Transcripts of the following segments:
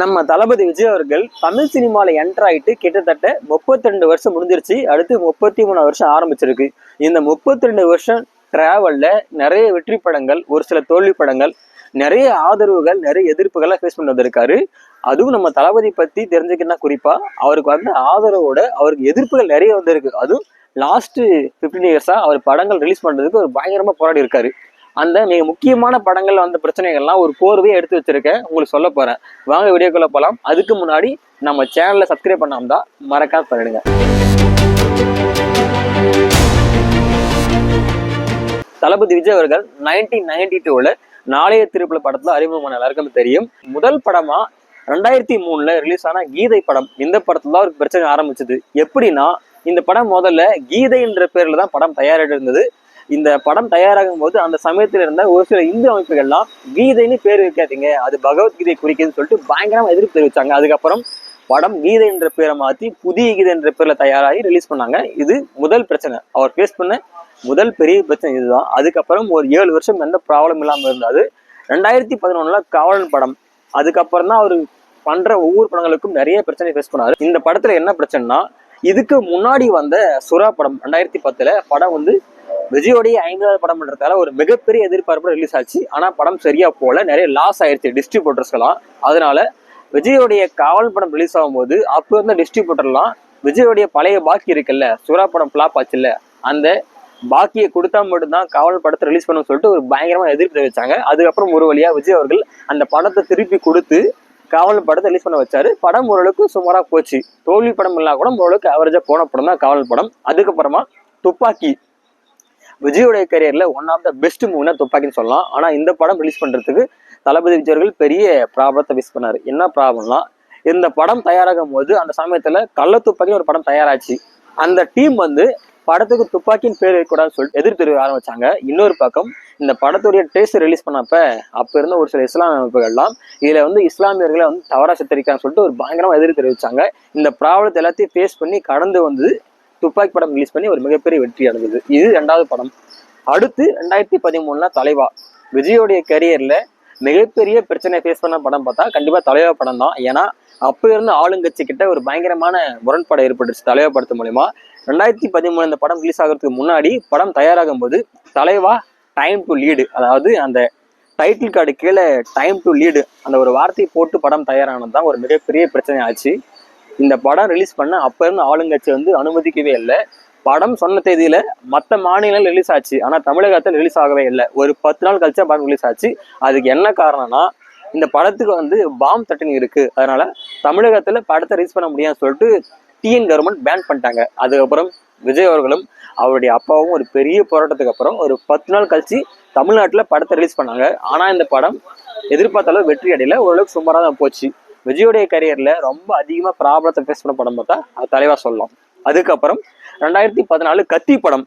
நம்ம தளபதி விஜய் அவர்கள் தமிழ் சினிமாவில் என்டர் ஆகிட்டு கிட்டத்தட்ட 32 வருஷம் முடிஞ்சிருச்சு. அடுத்து முப்பத்தி மூணு வருஷம் ஆரம்பிச்சிருக்கு. இந்த 32 வருஷம் டிராவலில் நிறைய வெற்றி படங்கள் ஒரு சில தோல்வி படங்கள் நிறைய ஆதரவுகள் நிறைய எதிர்ப்புகளை ஃபேஸ் பண்ணி வந்திருக்காரு. அதுவும் நம்ம தளபதி பற்றி தெரிஞ்சுக்கணும்னா குறிப்பாக அவருக்கு வந்த ஆதரவோட அவருக்கு எதிர்ப்புகள் நிறைய வந்திருக்கு. அதுவும் லாஸ்ட்டு ஃபிஃப்டீன் இயர்ஸாக அவர் படங்கள் ரிலீஸ் பண்ணுறதுக்கு ஒரு பயங்கரமாக போராடி இருக்காரு. அந்த மிக முக்கியமான படங்கள்ல வந்த பிரச்சனைகள்லாம் ஒரு கோர்வையை எடுத்து வச்சிருக்கேன். உங்களுக்கு சொல்ல போறேன். வாங்க வீடியோக்குள்ள போகலாம் அதுக்கு முன்னாடி நம்ம சேனலை சப்ஸ்கிரைப் பண்ணாம தான் மறக்காம பண்ணிடுங்க தளபதி விஜய் அவர்கள் நைன்டீன் நைன்டி டூல நாளைய திருப்பில் படத்துல அறிமுகமான எல்லாருக்கும் தெரியும். முதல் படமா ரெண்டாயிரத்தி மூணுல ரிலீஸ் ஆன கீதை படம். இந்த படத்துல தான் ஒரு பிரச்சனை ஆரம்பிச்சது. எப்படின்னா இந்த படம் முதல்ல கீதைன்ற பேர்ல தான் படம் தயாரிட்டு இருந்தது இந்த படம் தயாராகும் போது அந்த சமயத்தில் இருந்த ஒரு சில இந்து அமைப்புகள்லாம் கீதைன்னு பேர் வைக்காதீங்க. அது பகவத்கீதை குறிக்குதுன்னு சொல்லிட்டு பயங்கரமா எதிர்ப்பு தெரிவிச்சாங்க. அதுக்கப்புறம் படம் கீதை என்ற பேரை மாத்தி புதிய கீதை என்ற பேர்ல தயாராகி ரிலீஸ் பண்ணாங்க. இது முதல் பிரச்சனை. அவர் ஃபேஸ் பண்ண முதல் பெரிய பிரச்சனை இதுதான். அதுக்கப்புறம் ஒரு ஏழு வருஷம் எந்த ப்ராப்ளம் இல்லாமல் இருந்தாது. ரெண்டாயிரத்தி பதினொன்னுல காவலன் படம். அதுக்கப்புறம் தான் அவர் பண்ற ஒவ்வொரு படங்களுக்கும் நிறைய பிரச்சனை ஃபேஸ் பண்ணாரு. இந்த படத்துல என்ன பிரச்சனைனா இதுக்கு முன்னாடி வந்த சுறா படம் ரெண்டாயிரத்தி பத்துல படம் வந்து விஜயோடைய ஐந்தாவது படம் பண்றதால ஒரு மிகப்பெரிய எதிர்பார்ப்பு ரிலீஸ் ஆச்சு. ஆனா படம் சரியா போல நிறைய லாஸ் ஆயிருச்சு டிஸ்ட்ரிபியூட்டர்ஸ்க்கெல்லாம் அதனால விஜயோடைய காவல் படம் ரிலீஸ் ஆகும்போது அப்போ இருந்த டிஸ்ட்ரிபியூட்டர்லாம் விஜயோடைய பழைய பாக்கி இருக்குல்ல சுறா படம் ஃபிளாப் ஆச்சுல்ல அந்த பாக்கியை கொடுத்தா மட்டும்தான் காவல் படத்தை ரிலீஸ் பண்ண சொல்லிட்டு ஒரு பயங்கரமா எதிர்ப்பு தெரிவிச்சாங்க. அதுக்கப்புறம் ஒரு வழியா விஜய் அவர்கள் அந்த படத்தை திருப்பி கொடுத்து காவல் படத்தை ரிலீஸ் பண்ண வச்சாரு. படம் ஓரளவுக்கு சுமாராக போச்சு. தோல்வி படம் இல்லா கூட ஓரளவுக்கு அவரேஜா போன படம் தான் காவல் படம். அதுக்கப்புறமா துப்பாக்கி விஜயோடைய கரியரில் ஒன் ஆஃப் த பெஸ்ட் மூவினா துப்பாக்கின்னு சொல்லலாம். ஆனால் இந்த படம் ரிலீஸ் பண்ணுறதுக்கு தளபதி விஜய் அவர்கள் பெரிய ப்ராப்ளத்தை ஃபேஸ் பண்ணார். என்ன ப்ராப்ளம்னா இந்த படம் தயாராகும் போது அந்த சமயத்தில் கள்ள துப்பாக்கின்னு ஒரு படம் தயாராச்சு. அந்த டீம் வந்து படத்துக்கு துப்பாக்கின்னு பேர் வைக்கக்கூடாதுன்னு சொல்லிட்டு எதிர்த்து தெரிவிக்க ஆரம்பிச்சாங்க. இன்னொரு பக்கம் இந்த படத்துடைய டேஸ்ட் ரிலீஸ் பண்ணப்ப அப்போ இருந்த ஒரு சில இஸ்லாம் அமைப்புகள்லாம் இதில் வந்து இஸ்லாமியர்களை வந்து தவறாக சித்தரிக்கான்னு சொல்லிட்டு ஒரு பயங்கரமாக எதிர்த்து தெரிவிச்சாங்க. இந்த ப்ராப்ளத்தை எல்லாத்தையும் ஃபேஸ் பண்ணி கடந்து வந்து துப்பாக்கி படம் ரிலீஸ் பண்ணி ஒரு மிகப்பெரிய வெற்றி அடைஞ்சது. இது ரெண்டாவது படம். அடுத்து ரெண்டாயிரத்தி பதிமூணுல தலைவா. விஜயோடைய கரியர்ல மிகப்பெரிய பிரச்சனை ஃபேஸ் பண்ண படம் பார்த்தா கண்டிப்பா தலைவா படம் தான். ஏன்னா அப்போ இருந்த ஆளுங்கட்சி கிட்ட ஒரு பயங்கரமான முரண்பாடு ஏற்பட்டுச்சு தலைவா படத்து மூலிமா ரெண்டாயிரத்தி பதிமூணு இந்த படம் ரிலீஸ் ஆகிறதுக்கு முன்னாடி படம் தயாராகும் போது தலைவா டைம் டு லீடு அதாவது அந்த டைட்டில் கார்டு கீழே டைம் டு லீடு அந்த ஒரு வார்த்தையை போட்டு படம் தயாரானது தான் ஒரு மிகப்பெரிய பிரச்சனை ஆச்சு. இந்த படம் ரிலீஸ் பண்ண அப்போ இருந்த ஆளுங்கட்சி வந்து அனுமதிக்கவே இல்லை. படம் சொன்ன தேதியில மற்ற மாநிலங்கள் ரிலீஸ் ஆச்சு. ஆனால் தமிழகத்தில் ரிலீஸ் ஆகவே இல்லை. ஒரு பத்து நாள் கழிச்சா படம் ரிலீஸ் ஆச்சு. அதுக்கு என்ன காரணம்னா இந்த படத்துக்கு வந்து பாம் தட்டினி இருக்கு. அதனால தமிழகத்துல படத்தை ரிலீஸ் பண்ண முடியாதுன்னு சொல்லிட்டு டிஎன் கவர்மெண்ட் பேன் பண்ணிட்டாங்க. அதுக்கப்புறம் விஜய் அவர்களும் அவருடைய அப்பாவும் ஒரு பெரிய போராட்டத்துக்கு அப்புறம் ஒரு பத்து நாள் கழிச்சு தமிழ்நாட்டில் படத்தை ரிலீஸ் பண்ணாங்க. ஆனால் இந்த படம் எதிர்பார்த்த அளவு வெற்றி அடையில. ஓரளவுக்கு சுமாராக தான் போச்சு. விஜயோடைய கரியர்ல ரொம்ப அதிகமா ப்ராப்ளத்தை ஃபேஸ் பண்ண படம் பார்த்தா அது தலைவா சொல்லலாம். அதுக்கப்புறம் ரெண்டாயிரத்தி பதினாலு கத்தி படம்.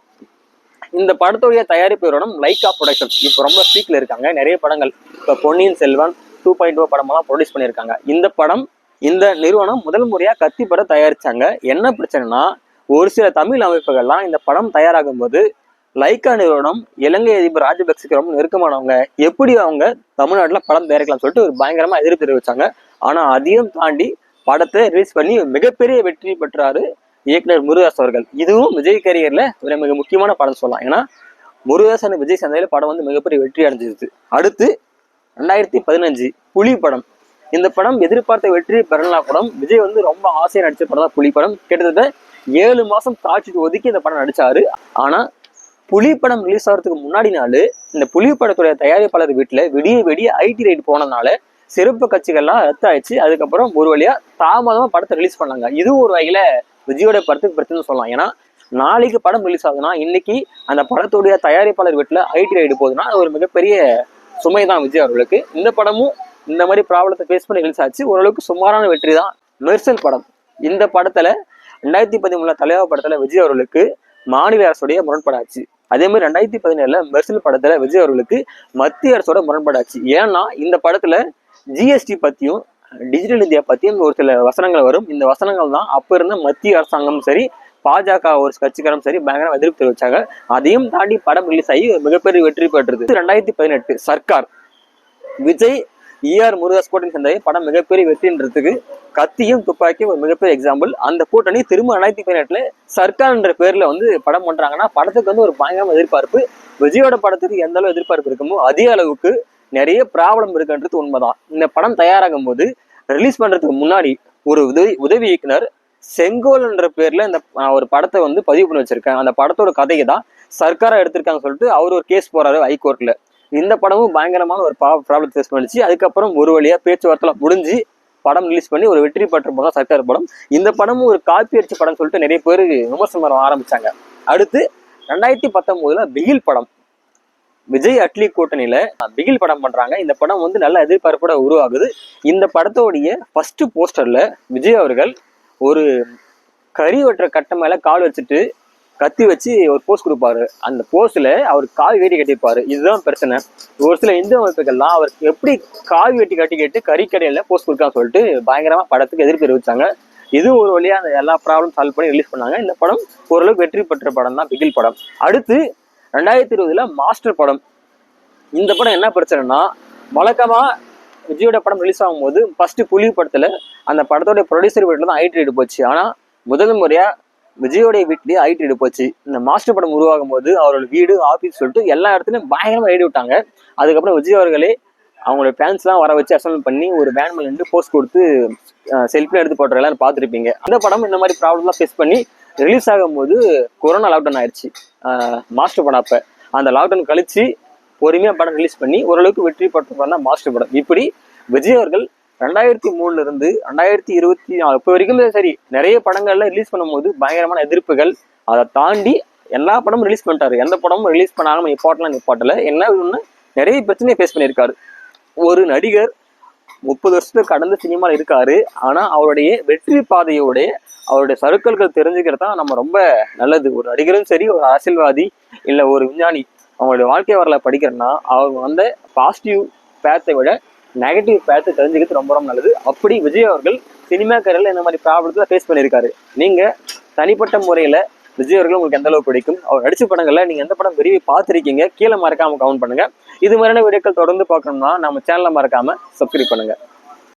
இந்த படத்துடைய தயாரிப்பு நிறுவனம் லைக்கா ப்ரொடக்ஷன் இப்போ ரொம்ப ஸ்பீக்கில் இருக்காங்க. நிறைய படங்கள். இப்போ Ponniyin Selvan two point two படமெல்லாம் ப்ரொடியூஸ் பண்ணியிருக்காங்க. இந்த படம் இந்த நிறுவனம் முதல் முறையாக கத்தி படம் தயாரிச்சாங்க. என்ன பிரச்சனைனா ஒரு சில தமிழ் அமைப்புகள்லாம் இந்த படம் தயாராகும் போது லைக்கா நிறுவனம் இலங்கை அதிபர் ராஜபக்சேக்கு ரொம்ப நெருக்கமானவங்க. எப்படி அவங்க தமிழ்நாட்டில் படம் தயாரிக்கலாம்னு சொல்லிட்டு ஒரு பயங்கரமாக எதிர்ப்பு தெரிவிச்சாங்க. ஆனால் அதையும் தாண்டி படத்தை ரிலீஸ் பண்ணி மிகப்பெரிய வெற்றி பெற்றாரு இயக்குனர் முருகாஸ் அவர்கள். இதுவும் விஜய் கரியரில் ஒரு மிக முக்கியமான படம் சொல்லலாம். ஏன்னா முருகாசன் விஜய் சந்தையில் படம் வந்து மிகப்பெரிய வெற்றி அடைஞ்சிருது அடுத்து ரெண்டாயிரத்தி பதினஞ்சு புலி படம். இந்த படம் எதிர்பார்த்த வெற்றி பெறலாம் படம் விஜய் வந்து ரொம்ப ஆசையாக நடித்த படம் தான் புலி படம். கிட்டத்தட்ட ஏழு மாதம் காட்சிக்கு ஒதுக்கி இந்த படம் நடித்தாரு ஆனால் புலி படம் ரிலீஸ் ஆகிறதுக்கு முன்னாடி நாள் இந்த புலி படத்துடைய தயாரிப்பாளர் வீட்டில் விடிய விடிய ஐடி ரைடு போனதுனால சிறப்பு கட்சிகள்லாம் ரத்தாயிடுச்சு. அதுக்கப்புறம் ஒரு வழியா தாமதமா படத்தை ரிலீஸ் பண்ணாங்க. இதுவும் ஒரு வகையில விஜயோட படத்துக்கு பிரச்சனை சொல்லலாம். ஏன்னா நாளைக்கு படம் ரிலீஸ் ஆகுதுன்னா இன்னைக்கு அந்த படத்துடைய தயாரிப்பாளர் வீட்டில் ஐடி ரைடு போகுதுன்னா அது ஒரு மிகப்பெரிய சுமை தான் விஜய் அவர்களுக்கு. இந்த படமும் இந்த மாதிரி ப்ராப்ளத்தை ஃபேஸ் பண்ணி ரிலீஸ் ஆச்சு. ஓரளவுக்கு சுமாரான வெற்றி தான் மெர்சல் படம். இந்த படத்துல ரெண்டாயிரத்தி பதிமூணுல தலைவா படத்துல விஜய் அவர்களுக்கு மாநில அரசுடைய முரண்பாடாச்சு. அதே மாதிரி ரெண்டாயிரத்தி பதினேழுல மெர்சல் படத்துல விஜய் அவர்களுக்கு மத்திய அரசோட முரண்பாடாச்சு. ஏன்னா இந்த படத்துல ஜிஎஸ்டி பத்தியும் டிஜிட்டல் இந்தியா பத்தியும் ஒரு சில வசனங்கள் வரும். இந்த வசனங்கள் தான் அப்போ இருந்த மத்திய அரசாங்கமும் சரி பாஜக ஒரு கட்சிக்காரும் சரி பயங்கர எதிர்ப்பு தெரிவிச்சாங்க. அதையும் தாண்டி படம் ரிலீஸ் ஆகி மிகப்பெரிய வெற்றி பெற்றது. ரெண்டாயிரத்தி பதினெட்டு சர்க்கார். விஜய் ஈஆர் முருகாஸ் கூட்டணி சேர்ந்த படம் மிகப்பெரிய வெற்றின்றதுக்கு கத்தியும் துப்பாக்கியும் ஒரு மிகப்பெரிய எக்ஸாம்பிள் அந்த கூட்டணி திரும்ப ரெண்டாயிரத்தி பதினெட்டுல சர்க்கார்ன்ற பேர்ல வந்து படம் பண்றாங்கன்னா படத்துக்கு வந்து ஒரு பயங்கரமான எதிர்பார்ப்பு. விஜயோட படத்துக்கு எந்த அளவு எதிர்பார்ப்பு இருக்குமோ அதே அளவுக்கு நிறைய ப்ராப்ளம் இருக்குன்றது உண்மைதான். இந்த படம் தயாராகும் போது ரிலீஸ் பண்றதுக்கு முன்னாடி ஒரு உதவி உதவி இயக்குனர் செங்கோல்ன்ற பேர்ல இந்த ஒரு படத்தை வந்து பதிவு பண்ணி வச்சிருக்கேன் அந்த படத்தோட கதையை தான் சர்க்காரா எடுத்திருக்காங்க சொல்லிட்டு அவர் ஒரு கேஸ் போறாரு ஹைகோர்ட்ல இந்த படமும் பயங்கரமான ஒரு ப்ராப்ளம் ஃபேஸ் பண்ணிச்சு. அதுக்கப்புறம் ஒரு வழியா பேச்சுவார்த்தை முடிஞ்சு படம் ரிலீஸ் பண்ணி ஒரு வெற்றி பெற்ற படம் சர்க்கார் படம். இந்த படமும் ஒரு காப்பி அடிச்ச படம் சொல்லிட்டு நிறைய பேர் விமர்சனம் பண்ண ஆரம்பிச்சாங்க. அடுத்து ரெண்டாயிரத்தி பத்தொன்பதுல பிகில் படம். விஜய் அட்லி கூட்டணியில பிகில் படம் பண்றாங்க. இந்த படம் வந்து நல்ல எதிர்பார்ப்போட உருவாகுது. இந்த படத்தோடைய ஃபர்ஸ்ட் போஸ்டர்ல விஜய் அவர்கள் ஒரு கறி வெட்டுற கட்டை மேல கால் வச்சுட்டு கத்தி வச்சு ஒரு போஸ்ட் கொடுப்பாரு. அந்த போஸ்ட்ல அவர் காவி வெட்டி கட்டியிருப்பாரு. இதுதான் பிரச்சனை. ஒரு சில இந்து அமைப்புகள்லாம் அவருக்கு எப்படி காவி வெட்டி கட்டி கேட்டு கறிக்கடையில போஸ்ட் கொடுக்கான்னு சொல்லிட்டு பயங்கரமா படத்துக்கு எதிர்ப்பு தெரிவிச்சாங்க. இது ஒரு வழியா அந்த எல்லா ப்ராப்ளம் சால்வ் பண்ணி ரிலீஸ் பண்ணாங்க. இந்த படம் ஓரளவுக்கு வெற்றி பெற்ற படம் தான் பிகில் படம். அடுத்து ரெண்டாயிரத்தி இருபதுல மாஸ்டர் படம். இந்த படம் என்ன பிரச்சனைனா வழக்கமா விஜயோட படம் ரிலீஸ் ஆகும்போது ஃபர்ஸ்ட் புலி படத்துல அந்த படத்தோட ப்ரொடியூசர் வீட்டில் தான் ஐடி போச்சு. ஆனா முதல் முறையா விஜயோடைய வீட்லயே ஐடி போச்சு. இந்த மாஸ்டர் படம் உருவாகும் போது அவரோட வீடு ஆஃபீஸ் சொல்லிட்டு எல்லா இடத்துலையும் பயங்கரமாக ஐடி விட்டாங்க. அதுக்கப்புறம் விஜய் அவர்களே அவங்களோட ஃபேன்ஸ்லாம் வர வச்சு அசம்பிள் பண்ணி ஒரு வேன் மேல நின்று போஸ்ட் கொடுத்து செல்ஃபி எடுத்து போடுற எல்லாரும் பார்த்துருப்பீங்க. அந்த படம் இந்த மாதிரி ப்ராப்ளம்லாம் ஃபேஸ் பண்ணி ரிலீஸ் ஆகும்போது கொரோனா லாக்டவுன் ஆயிடுச்சு. மாஸ்டர் படம் அப்போ. அந்த லாக்டவுன் கழித்து பொறுமையாக படம் ரிலீஸ் பண்ணி ஓரளவுக்கு வெற்றி பெற்ற படம் தான் மாஸ்டர் படம். இப்படி விஜய் அவர்கள் ரெண்டாயிரத்தி மூணுல இருந்து ரெண்டாயிரத்தி இருபத்தி நாலு இப்போ வரைக்கும் சரி நிறைய படங்கள்ல ரிலீஸ் பண்ணும்போது பயங்கரமான எதிர்ப்புகள். அதை தாண்டி எல்லா படமும் ரிலீஸ் பண்ணிட்டாரு. எந்த படமும் ரிலீஸ் பண்ணாம நிப்பாட்டலாம் நிப்பாட்டல. என்ன ஒன்று நிறைய பிரச்சனையை ஃபேஸ் பண்ணியிருக்காரு. ஒரு நடிகர் முப்பது வருஷத்துக்கு கடந்து சினிமாவில் இருக்காரு. ஆனால் அவருடைய வெற்றி பாதையோடைய அவருடைய சருக்கல்கள் தெரிஞ்சுக்கிறது தான் நம்ம ரொம்ப நல்லது. ஒரு நடிகரும் சரி ஒரு அரசியல்வாதி இல்லை ஒரு விஞ்ஞானி அவங்களுடைய வாழ்க்கை வரலாறு படிக்கிறேன்னா அவங்க வந்த பாசிட்டிவ் பேத்தை விட நெகட்டிவ் பேத்தை தெரிஞ்சுக்கிறது ரொம்ப ரொம்ப நல்லது. அப்படி விஜய் அவர்கள் சினிமா கரையில் இந்த மாதிரி ப்ராப்ளத்தில் ஃபேஸ் பண்ணியிருக்காரு. நீங்கள் தனிப்பட்ட முறையில் விஜய் அவர்கள் உங்களுக்கு எந்த அளவுக்கு பிடிக்கும்? அவர் நடிச்ச படங்கள்ல நீங்க எந்த படம் விரும்பி பார்த்துருக்கீங்க? கீழே மறக்காம கவுண்ட் பண்ணுங்க. இது மாதிரியான வீடியோக்கள் தொடர்ந்து பார்க்கணும்னா நம்ம சேனலை மறக்காம சப்ஸ்கிரைப் பண்ணுங்க.